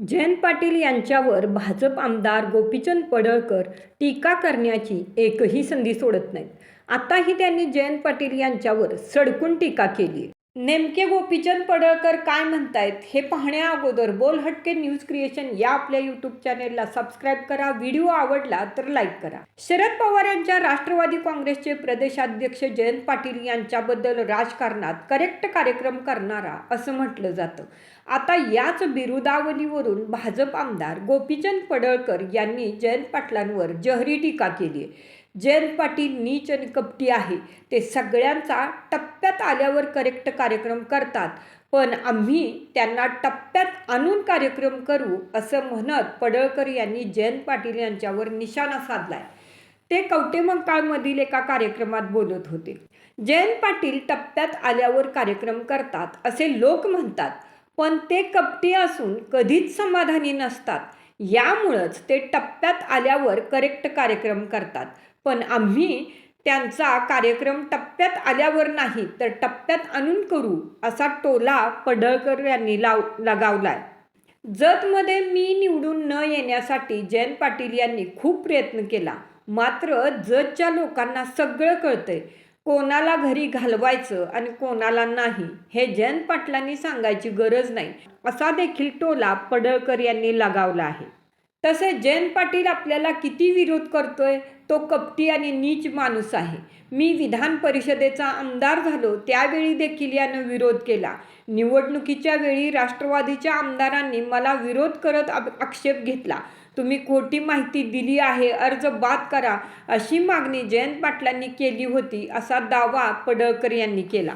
जयंत पाटील यांच्यावर भाजप आमदार गोपीचंद पडळकर टीका करण्याची एकही संधी सोडत नाहीत. आताही त्यांनी जयंत पाटील यांच्यावर सडकून टीका केली नेमके गोपीचंद पडळकर काय म्हणतायत हे पाहण्या अगोदर बोल हटके न्यूज क्रिएशन या आपल्या युट्यूब चॅनेलला सबस्क्राईब करा. व्हिडिओ आवडला तर लाईक करा. शरद पवार यांच्या राष्ट्रवादी काँग्रेसचे प्रदेशाध्यक्ष जयंत पाटील यांच्याबद्दल राजकारणात करेक्ट कार्यक्रम करणारा असं म्हटलं जातं. आता याच बिरुदावलीवरून भाजप आमदार गोपीचंद पडळकर यांनी जयंत पाटलांवर जहरी टीका केली आहे. जयंत पाटील नीच आणि कपटी आहे. ते सगळ्यांचा टप्प्यात आल्यावर करेक्ट कार्यक्रम करतात. पण आम्ही त्यांना टप्प्यात आणून कार्यक्रम करू असं म्हणत पडळकर यांनी जयंत पाटील यांच्यावर निशाणा साधलाय. ते कवटेमंकाळमधील एका कार्यक्रमात बोलत होते. जयंत पाटील टप्प्यात आल्यावर कार्यक्रम करतात असे लोक म्हणतात. पण ते कपटी असून कधीच समाधानी नसतात. यामुळंच ते टप्प्यात आल्यावर करेक्ट कार्यक्रम करतात. पण आम्ही त्यांचा कार्यक्रम टप्प्यात आल्यावर नाही तर टप्प्यात आणून करू असा टोला पडळकर यांनी लाव लगावलाय. जतमध्ये मी निवडून न येण्यासाठी जयंत पाटील यांनी खूप प्रयत्न केला. मात्र जतच्या लोकांना सगळं कळतंय. कोणाला घरी घालवायचं आणि कोणाला नाही हे जयंत पाटलांनी सांगायची गरज नाही असा देखील टोला पडळकर यांनी लगावला आहे. तसे जयंत पाटील आपल्याला किती विरोध करतोय तो कपटी आणि नीच माणूस आहे. मी विधान परिषदेचा आमदार झालो त्यावेळी देखील यानं विरोध केला. निवडणुकीच्या वेळी राष्ट्रवादीच्या आमदारांनी मला विरोध करत आक्षेप घेतला. तुम्ही खोटी माहिती दिली आहे अर्ज बाद करा अशी मागणी जयंत पाटलांनी केली होती असा दावा पडळकर यांनी केला.